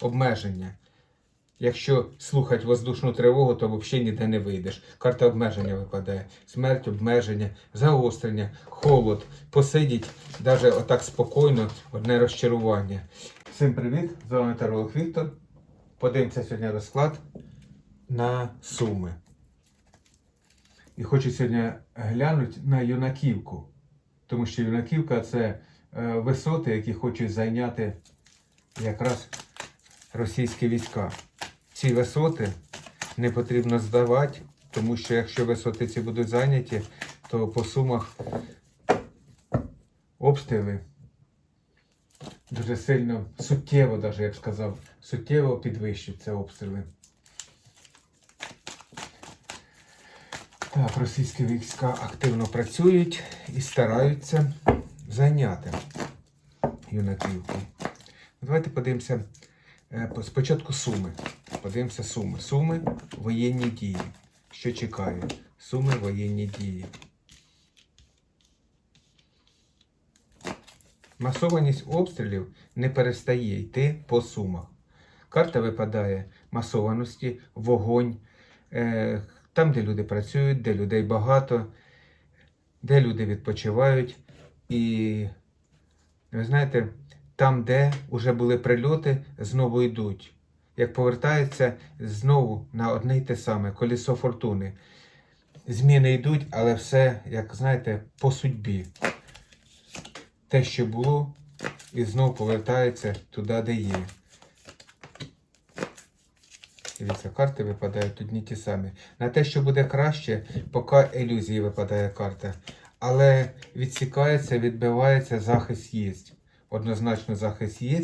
обмеження. Якщо слухати воздушну тривогу, то взагалі ніде не вийдеш. Карта обмеження випадає. Смерть, обмеження, загострення, холод, посидіть навіть отак спокійно, одне розчарування. Всім привіт! З вами Таролог Віктор. Подивимося сьогодні розклад на суми. І хочу сьогодні глянути на юнаківку. Тому що юнаківка це е, висоти, які хочуть зайняти якраз російські війська. Ці висоти не потрібно здавати, тому що якщо висоти ці будуть зайняті, то по сумах обстріли дуже сильно, суттєво, навіть, я б сказав, суттєво підвищуються обстріли. Так, російські війська активно працюють і стараються зайняти юнаківку. Давайте подивимося по- спочатку суми. Подивимося суми. Суми воєнні дії. Що чекає? Суми воєнні дії. Масованість обстрілів не перестає йти по сумах. Карта випадає масованості, вогонь, е, там, де люди працюють, де людей багато, де люди відпочивають. І ви знаєте, там, де вже були прильоти, знову йдуть. Як повертається знову на одне й те саме колесо фортуни. Зміни йдуть, але все, як знаєте, по судьбі. Те, що було, і знову повертається туди, де є. Дивіться, карти випадають одні ті самі. На те, що буде краще, поки ілюзії випадає карта. Але відсікається, відбивається, захист є. Однозначно захист є.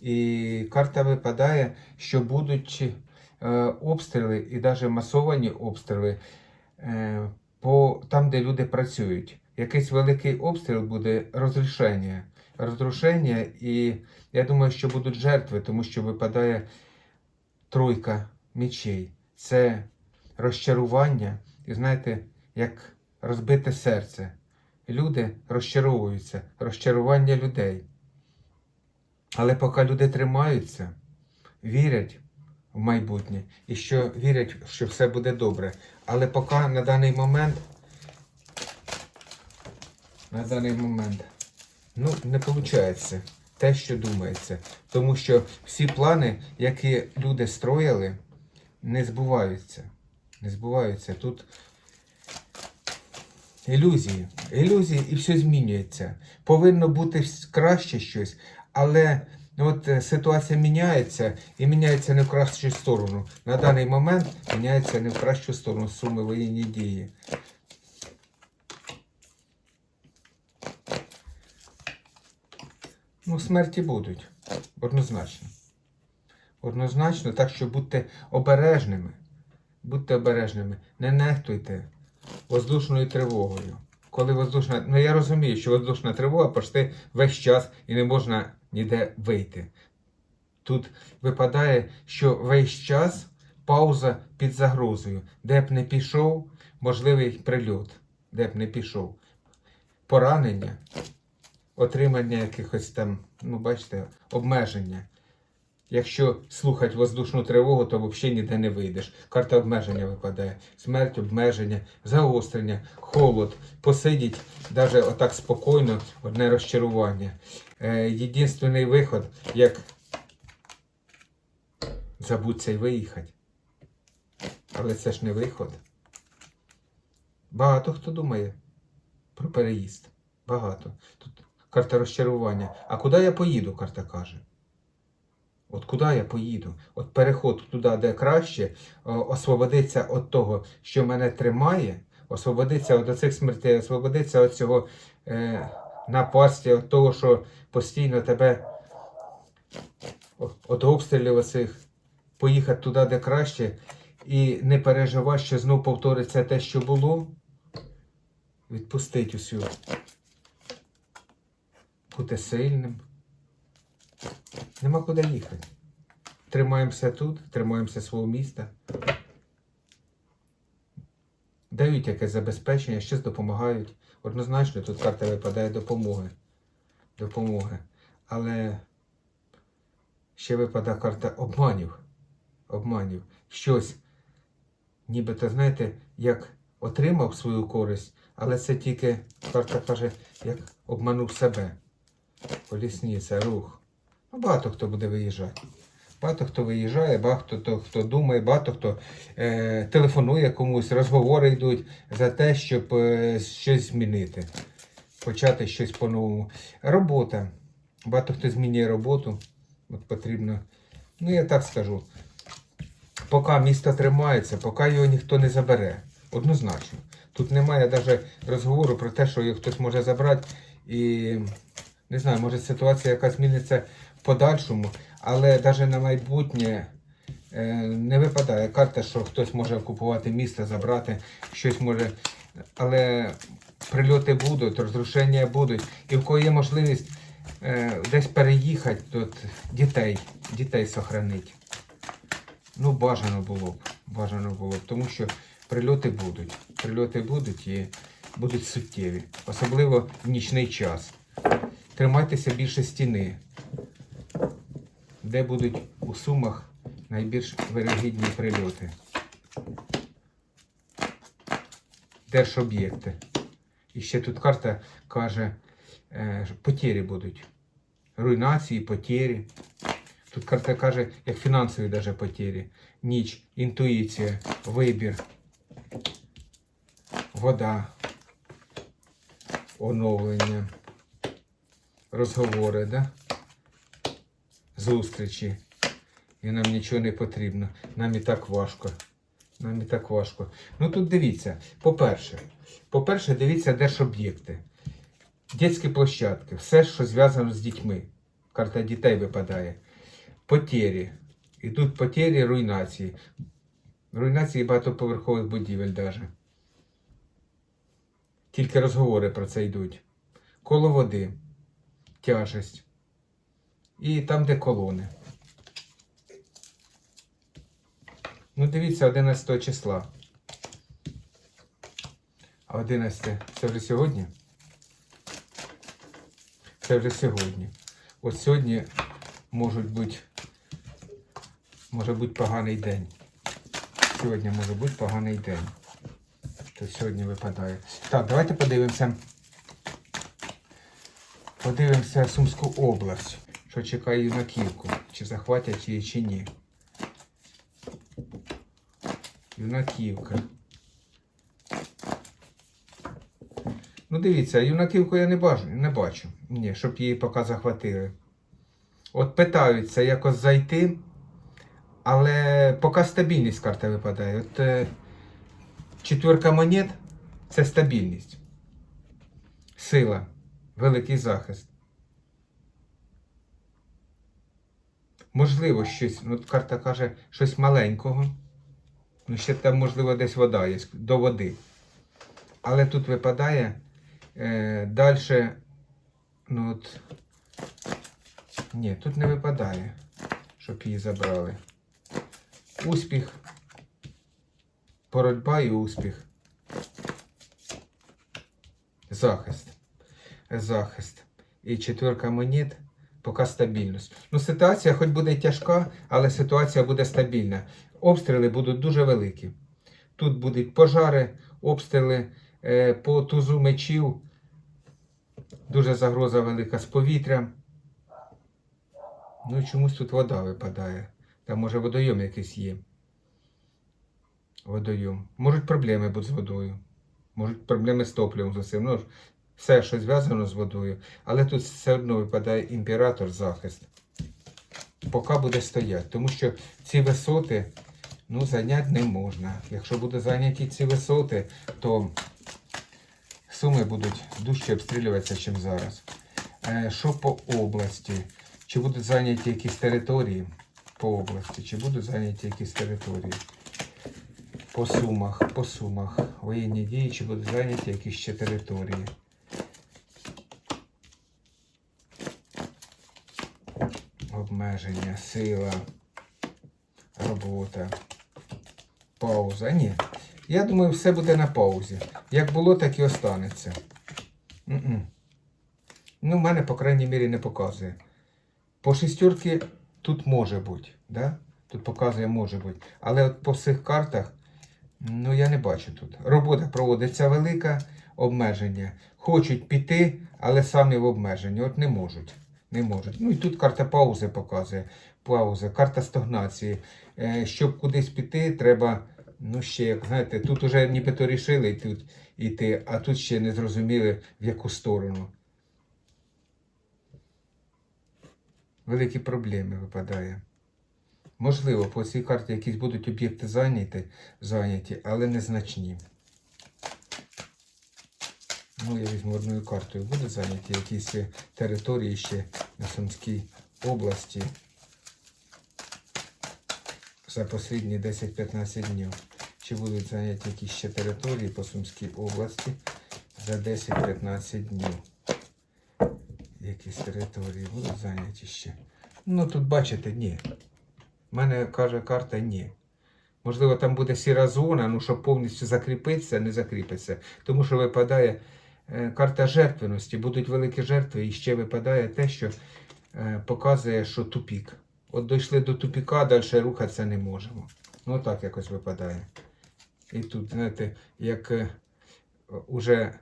І карта випадає, що будуть е, обстріли і навіть масовані обстріли е, по, там, де люди працюють. Якийсь великий обстріл буде розрушення. Розрушення, і я думаю, що будуть жертви, тому що випадає тройка мечей. Це розчарування, і знаєте, як розбите серце. Люди розчаровуються, розчарування людей. Але поки люди тримаються, вірять в майбутнє і що вірять, що все буде добре. Але поки на даний момент, на даний момент, ну, не виходить те, що думається. Тому що всі плани, які люди строїли, не збуваються. Не збуваються. Тут ілюзії. Ілюзії і все змінюється. Повинно бути краще щось, але от е, ситуація міняється і міняється не в кращу сторону. На даний момент міняється не в кращу сторону суми воєнні дії. Ну, смерті будуть. Однозначно. Однозначно, так що будьте обережними. Будьте обережними. Не нехтуйте воздушною тривогою. Коли воздушна. Ну я розумію, що воздушна тривога почти весь час і не можна ніде вийти. Тут випадає, що весь час пауза під загрозою. Де б не пішов, можливий прильот, де б не пішов. Поранення, отримання якихось там, ну бачите, обмеження. Якщо слухати воздушну тривогу, то взагалі ніде не вийдеш. Карта обмеження випадає. Смерть, обмеження, загострення, холод, посидіть навіть отак спокійно, одне розчарування. Е, єдинственний виход, як забуться і виїхати. Але це ж не виход. Багато хто думає про переїзд. Багато. Тут карта розчарування. А куди я поїду, карта каже. От куди я поїду? От переход туди, де краще, освободиться від того, що мене тримає, освободиться від оцих смертей, освободиться від цього е, напасті, від того, що постійно тебе від обстрілів оцих, поїхати туди, де краще, і не переживати, що знов повториться те, що було. Відпустить усю. Бути сильним. Нема куди їхати. Тримаємося тут, тримаємося свого міста. Дають якесь забезпечення, щось допомагають. Однозначно, тут карта випадає допомоги. Допомоги. Але ще випадає карта обманів. Обманів. Щось, нібито, знаєте, як отримав свою користь, але це тільки карта каже, як обманув себе. Колісниця, рух. Ну, багато хто буде виїжджати. Багато хто виїжджає, багато хто, хто думає, багато хто е, телефонує комусь, розговори йдуть за те, щоб е, щось змінити, почати щось по-новому. Робота. Багато хто змінює роботу. От потрібно. Ну, я так скажу. Поки місто тримається, поки його ніхто не забере. Однозначно. Тут немає навіть розговору про те, що його хтось може забрати. І не знаю, може ситуація яка зміниться в подальшому, але навіть на майбутнє е, не випадає карта, що хтось може окупувати місто, забрати, щось може. Але прильоти будуть, розрушення будуть. І в кого є можливість е, десь переїхати, тут дітей, дітей сохранить. Ну, бажано було б. Бажано було б, тому що прильоти будуть. Прильоти будуть і будуть суттєві. Особливо в нічний час. Тримайтеся більше стіни, де будуть у сумах найбільш вирогідні прильоти. Держоб'єкти. І ще тут карта каже, е, що потері будуть. Руйнації, потері. Тут карта каже, як фінансові даже потері. Ніч, інтуїція, вибір, вода, оновлення, розговори, да? Зустрічі. І нам нічого не потрібно. Нам і так важко. Нам і так важко. Ну тут дивіться, по-перше, по-перше, дивіться держоб'єкти. Дітські площадки, все, що зв'язано з дітьми. Карта дітей випадає. Потері. Ідуть потері, руйнації. Руйнації багатоповерхових будівель даже. Тільки розговори про це йдуть. Коло води, тяжесть. І там, де колони. Ну, дивіться, 11 числа. А 11 це вже сьогодні? Це вже сьогодні. От сьогодні можуть бути, може бути поганий день. Сьогодні може бути поганий день. Що сьогодні випадає. Так, давайте подивимося. Подивимося Сумську область. Що чекає юнаківку. Чи захватять її, чи ні. Юнаківка. Ну, дивіться, юнаківку я не бачу, не бачу. Ні, щоб її поки захватили. От питаються якось зайти, але поки стабільність карта випадає. От е, четверка монет це стабільність. Сила, великий захист. Можливо, щось, ну карта каже, щось маленького. Ну, ще там, можливо, десь вода є, до води. Але тут випадає е, далі. Ну от. Ні, тут не випадає, щоб її забрали. Успіх. Боротьба і успіх. Захист. Захист. І четверка монет. Поки стабільність. Ну, ситуація хоч буде тяжка, але ситуація буде стабільна. Обстріли будуть дуже великі. Тут будуть пожари, обстріли е, по тузу мечів. Дуже загроза велика з повітря. Ну і чомусь тут вода випадає. Там може водойом якийсь є. Водойом. Можуть проблеми бути з водою. Можуть проблеми з топливом з усім. Ну, все, що зв'язано з водою. Але тут все одно випадає імператор захист. Поки буде стояти. Тому що ці висоти ну, зайняти не можна. Якщо буде зайняті ці висоти, то суми будуть дужче обстрілюватися, ніж зараз. Е, Що по області? Чи будуть зайняті якісь території по області? Чи будуть зайняті якісь території? По сумах, по сумах. Воєнні дії, чи будуть зайняті якісь ще території? Обмеження, сила, робота, пауза. Ні. Я думаю, все буде на паузі. Як було, так і останеться. М-м. Ну, в мене, по крайній мірі, не показує. По шістірки тут може бути. Да? Тут показує може бути. Але от по всіх картах, ну я не бачу тут. Робота проводиться велика, обмеження. Хочуть піти, але самі в обмеженні. От не можуть. Не можуть. Ну і тут карта паузи показує. Пауза, карта стагнації. Е, щоб кудись піти, треба, ну ще, як знаєте, тут уже нібито рішили тут йти, а тут ще не зрозуміли в яку сторону. Великі проблеми випадає. Можливо, по цій карті якісь будуть об'єкти зайняті, зайняті, але незначні. Ну, я візьму одною картою. Будуть зайняті якісь території ще на Сумській області за останні 10-15 днів. Чи будуть зайняті якісь ще території по Сумській області за 10-15 днів? Якісь території будуть зайняті ще. Ну тут бачите, ні. У мене каже карта ні. Можливо, там буде сіра зона, ну щоб повністю закріпитися, не закріпиться. Тому що випадає карта жертвеності, будуть великі жертви, і ще випадає те, що е, показує, що тупік. От дійшли до тупіка, далі рухатися не можемо. Ну так якось випадає. І тут, знаєте, як е, уже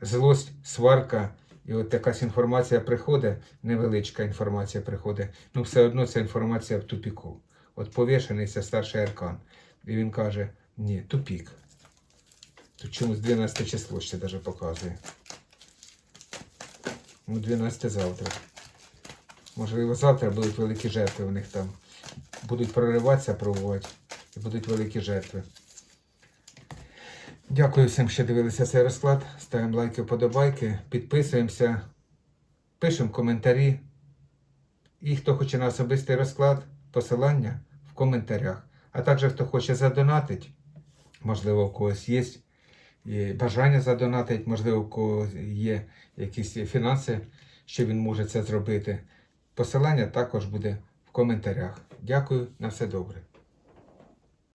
злость, сварка, і от якась інформація приходить, невеличка інформація приходить, ну все одно ця інформація в тупіку. От повішений старший аркан. І він каже, ні, тупік. Тут чомусь 12 число ще даже показує. Ну, 12 завтра. Можливо, завтра будуть великі жертви у них там. Будуть прориватися, пробувати. І будуть великі жертви. Дякую всім, що дивилися цей розклад. Ставимо лайки, вподобайки, підписуємося, пишемо коментарі. І хто хоче на особистий розклад, посилання в коментарях. А також хто хоче задонатити, можливо, у когось є бажання задонатити, можливо, у когось є якісь фінанси, що він може це зробити. Посилання також буде в коментарях. Дякую, на все добре.